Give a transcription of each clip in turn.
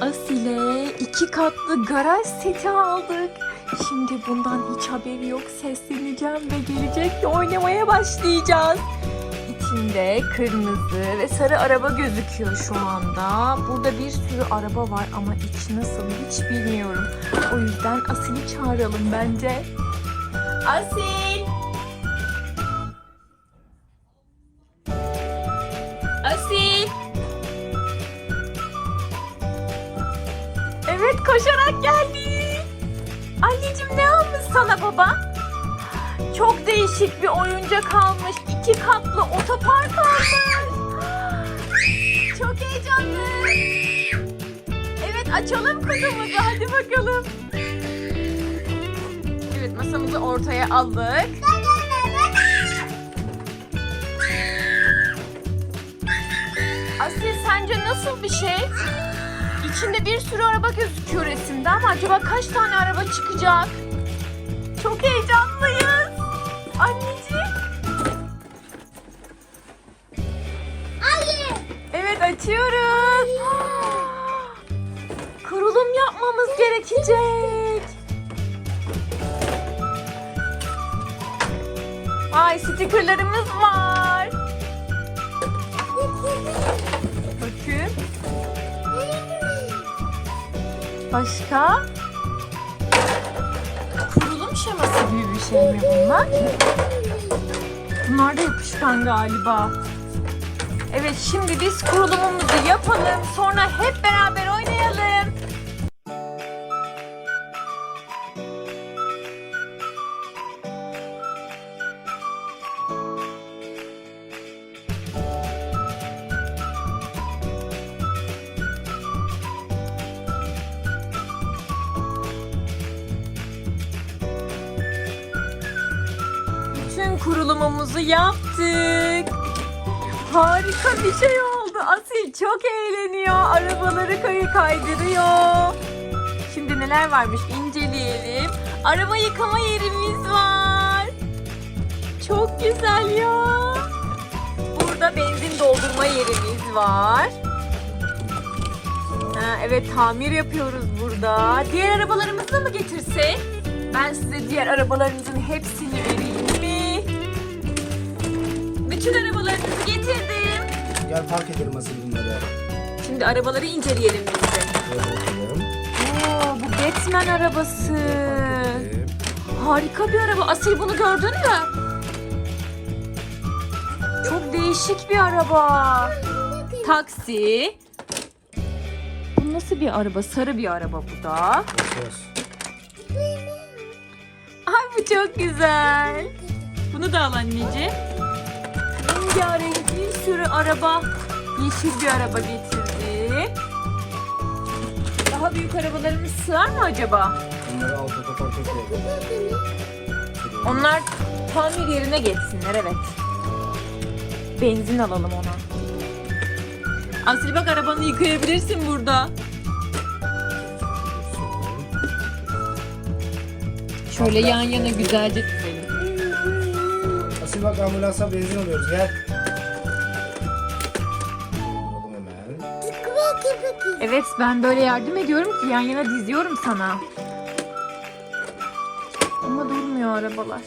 Asile iki katlı garaj seti aldık. Şimdi bundan hiç haberi yok. Sesleneceğim ve gelecek ve oynamaya başlayacağız. İçinde kırmızı ve sarı araba gözüküyor şu anda. Burada bir sürü araba var ama iç nasıl hiç bilmiyorum. O yüzden Asil'i çağıralım bence. Asil! Evet koşarak geldi. Anneciğim ne almış sana baba? Çok değişik bir oyuncak almış. İki katlı otopark almış. Çok heyecanlı. Evet açalım kutumuzu hadi bakalım. Evet masamızı ortaya aldık. Asil sence nasıl bir şey? İçinde bir sürü araba gözüküyor resimde ama acaba kaç tane araba çıkacak? Çok heyecanlıyız. Anneciğim. Hayır. Evet açıyoruz. Kurulum yapmamız gerekecek. Ay stikerlerimiz var. Başka? Kurulum şeması gibi bir şey mi bunlar? Bunlar da yapışkan galiba. Evet şimdi biz kurulumumuzu yapalım. Sonra hep beraber oynayalım. Bütün kurulumumuzu yaptık. Harika bir şey oldu. Asil çok eğleniyor. Arabaları kayı kaydırıyor. Şimdi neler varmış inceleyelim. Araba yıkama yerimiz var. Çok güzel ya. Burada benzin doldurma yerimiz var. Ha, evet tamir yapıyoruz burada. Diğer arabalarımızı da mı getirsek? Ben size diğer arabalarımızın hepsini vereyim? Bütün arabalarınızı getirdim. Gel park edelim asıl bunları. Şimdi arabaları inceleyelim biz de. Şöyle bakalım. Oo, bu Batman arabası. Edelim. Harika bir araba. Asil bunu gördün mü? Çok değişik bir araba. Taksi. Bu nasıl bir araba? Sarı bir araba bu da. Ay bu çok güzel. Bunu da al anneciğim. Rengarenk bir sürü araba. Yeşil bir araba getirdi. Daha büyük arabalarımız sığar mı acaba? Bunları alt otoparka koyalım. Onlar tamir yerine geçsinler evet. Benzin alalım ona. Asil bak arabanı yıkayabilirsin burada. Şöyle yan yana güzelce Asil bak ambulansa benzin alıyoruz gel. Alalım hemen. Evet ben böyle yardım ediyorum ki yan yana diziyorum sana. Ama durmuyor arabalar.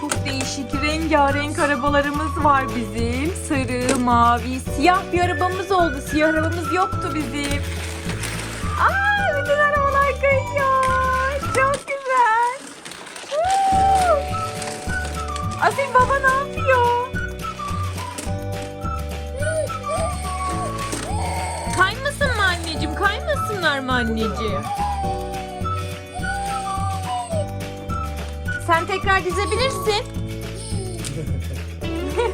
Çok değişik rengarenk arabalarımız var bizim. Sarı, mavi, siyah bir arabamız oldu. Siyah arabamız yoktu bizim. Aa, arabalar Asil baba ne yapıyor? Kaymasın mı anneciğim? Kaymasınlar mı anneciğim? Sen tekrar dizebilirsin.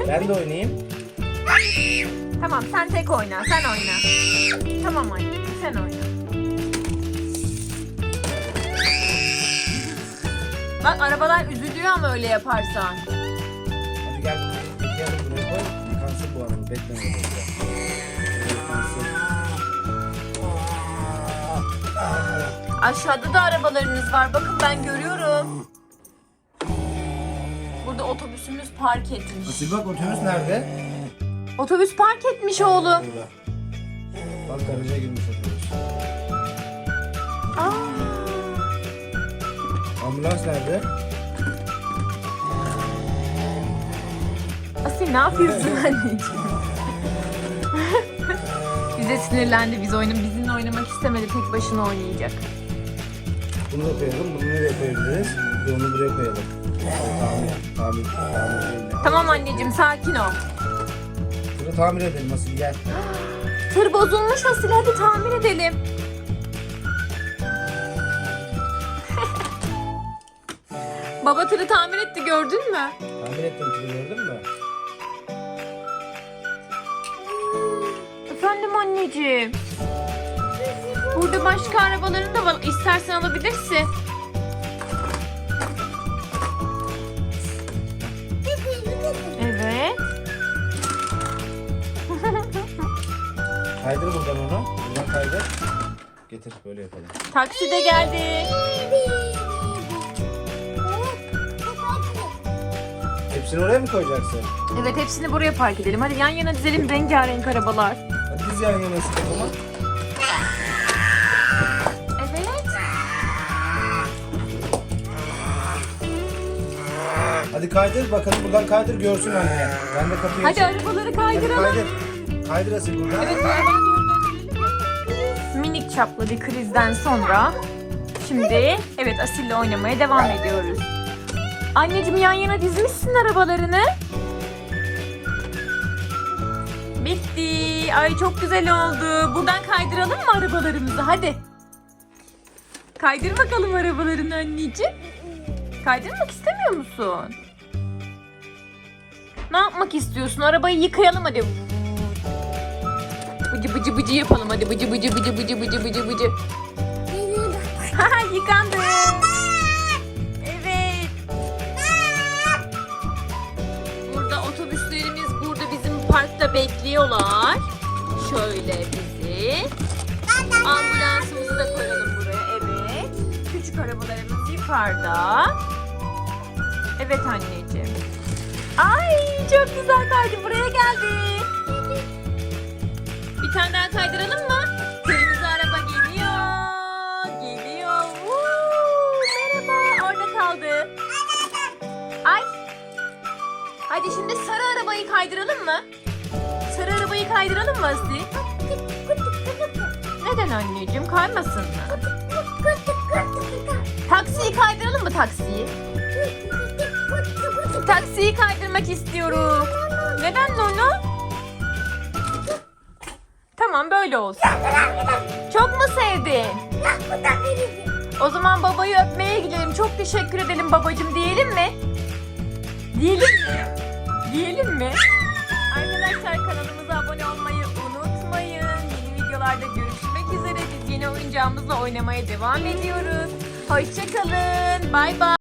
Ben de oynayayım. Tamam sen tek oyna. Sen oyna. Tamam anneciğim sen oyna. Bak arabalar üzülüyor ama öyle yaparsan. Batman. Yıkansın. Aşağıda da arabalarınız var. Bakın ben görüyorum. Burada otobüsümüz park etmiş. Asil bak otobüs nerede? Otobüs park etmiş oğlum. Burada. Bak garaja girmiş otobüs. Aa, Ambulans nerede? Asil ne yapıyorsun anneciğim? Bize sinirlendi. Biz oyunu bizimle oynamak istemedi. Tek başına oynayacak. Bunu da koyalım. Bunu nereye koyabiliriz? Bir onu buraya koyalım. Tamir, tamir, tamir şeyine. Tamam anneciğim sakin ol. Bunu tamir edelim. Nasıl gel. Tır bozulmuş Asil hadi tamir edelim. Baba tırı tamir etti gördün mü? Tamir ettim tırı gördün mü? Efendim anneciğim. Burada başka arabaların da var. İstersen alabilirsin. Evet. Kaydır buradan onu. Buradan kaydır. Getir böyle yapalım. Taksi de geldi. Hepsini oraya mı koyacaksın? Evet hepsini buraya park edelim. Hadi yan yana dizelim rengarenk arabalar. Biz yan yana sık o zaman. Evet. Hadi kaydır bakalım buradan kaydır görsün anne. Ben de kapıyı Hadi açayım. arabaları Hadi kaydıralım. kaydır. Kaydır Asil buradan. Evet bu arabaya doğru döndürelim mi? Minik çaplı bir krizden sonra şimdi evet Asil'le oynamaya devam ediyoruz. Anneciğim yan yana dizmişsin arabalarını. Bitti. Ay çok güzel oldu. Buradan kaydıralım mı arabalarımızı? Hadi. Kaydır bakalım arabalarını anneciğim. Kaydırmak istemiyor musun? Ne yapmak istiyorsun? Arabayı yıkayalım hadi. Bıcı bıcı bıcı yapalım hadi bıcı bıcı bıcı bıcı bıcı bıcı bıcı. Haha, Yıkandı. Parkta bekliyorlar. Şöyle bizi. Ambulansımızı da koyalım buraya. Evet. Küçük arabalarımız yukarıda. Evet anneciğim. Ay çok güzel kaydı. Buraya geldi. Bir tane daha kaydıralım mı? Kırmızı araba geliyor. Geliyor. Woo, merhaba. Orada kaldı. Ay. Hadi şimdi sarı arabayı kaydıralım mı? Arabayı kaydıralım mı Aslı? Neden anneciğim? Kaymasın mı? Taksiyi kaydıralım mı taksiyi? Taksiyi kaydırmak istiyorum. Neden Nono? Tamam böyle olsun. Çok mu sevdin? O zaman babayı öpmeye gidelim. Çok teşekkür edelim babacım diyelim mi? Diyelim mi? Diyelim mi? Arkadaşlar kanalımıza abone olmayı unutmayın. Yeni videolarda görüşmek üzere. Biz yeni oyuncağımızla oynamaya devam ediyoruz. Hoşçakalın. Bay bay.